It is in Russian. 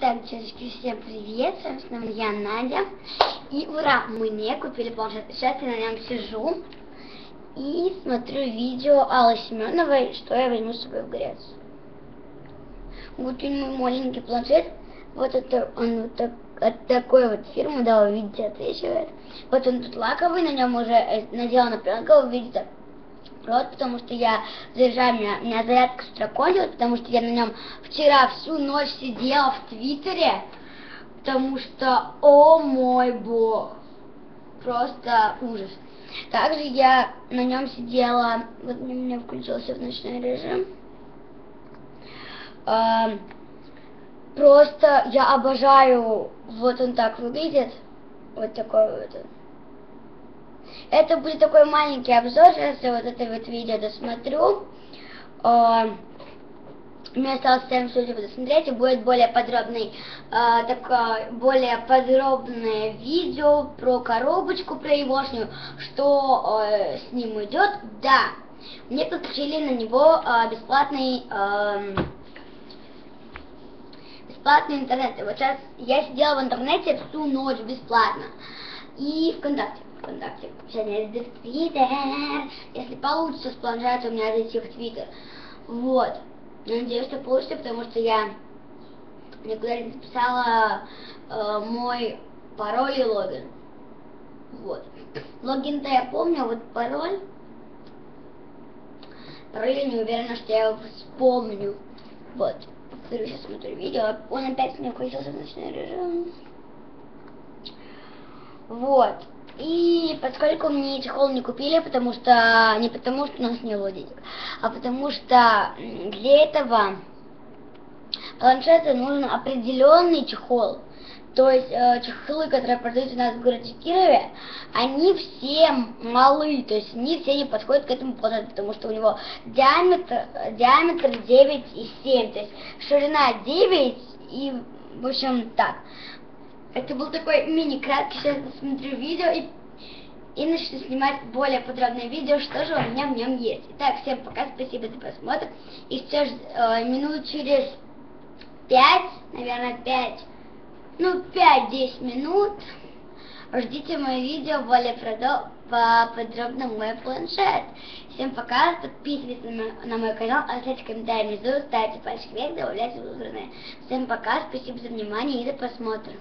Так, девочки, всем привет, с вами я, Надя. И ура, мне купили планшет. Сейчас я на нем сижу и смотрю видео Аллы Семеновой, что я возьму с собой в Грецию. Вот у мой маленький планшет. Вот это он вот так, от такой вот фирмы, да, вы видите, отвечивает. Вот он тут лаковый, на нем уже э, наделана пленка, вы видите, рот, потому что я заряжаю, меня, у меня зарядка с потому что я на нем вчера всю ночь сидела в Твиттере, потому что, о мой бог, просто ужас. Также я на нем сидела, вот у меня включился в ночной режим. Э, просто я обожаю, вот он так выглядит, вот такой вот он. Это будет такой маленький обзор, сейчас я вот это вот видео досмотрю. Мне осталось 7 минут его досмотреть, и будет более подробный, uh, такое, более подробное видео про коробочку, про егошню, что uh, с ним идет. Да, мне подключили на него бесплатный бесплатный интернет. И вот сейчас я сидела в интернете всю ночь бесплатно. И ВКонтакте. ВКонтакте. Зайду в Твиттер. Если получится с у меня зайти в Твиттер. Вот. Надеюсь, что получится, потому что я никуда не записала э, мой пароль и логин. Вот. Логин-то я помню, а вот пароль... Пароль я не уверена, что я вспомню. Вот. Сейчас смотрю видео. Он опять мне включился в ночной режим. Вот. И поскольку мне чехол не купили, потому что не потому что у нас не было денег, а потому что для этого планшета нужен определенный чехол. То есть э, чехлы, которые продаются у нас в городе Кирове, они все малы, то есть они все не подходят к этому планшету, потому что у него диаметр, диаметр 9,7, то есть ширина 9 и, в общем, так. Это был такой мини-краткий, сейчас посмотрю видео и, и начну снимать более подробное видео, что же у меня в нем есть. Итак, всем пока, спасибо за просмотр. И сейчас э, минут через 5, наверное, 5, ну 5-10 минут ждите мое видео более по подробно мой планшет. Всем пока, подписывайтесь на, на мой канал, оставьте комментарий внизу, ставьте пальчик вверх, добавляйте в Всем пока, спасибо за внимание и до просмотра.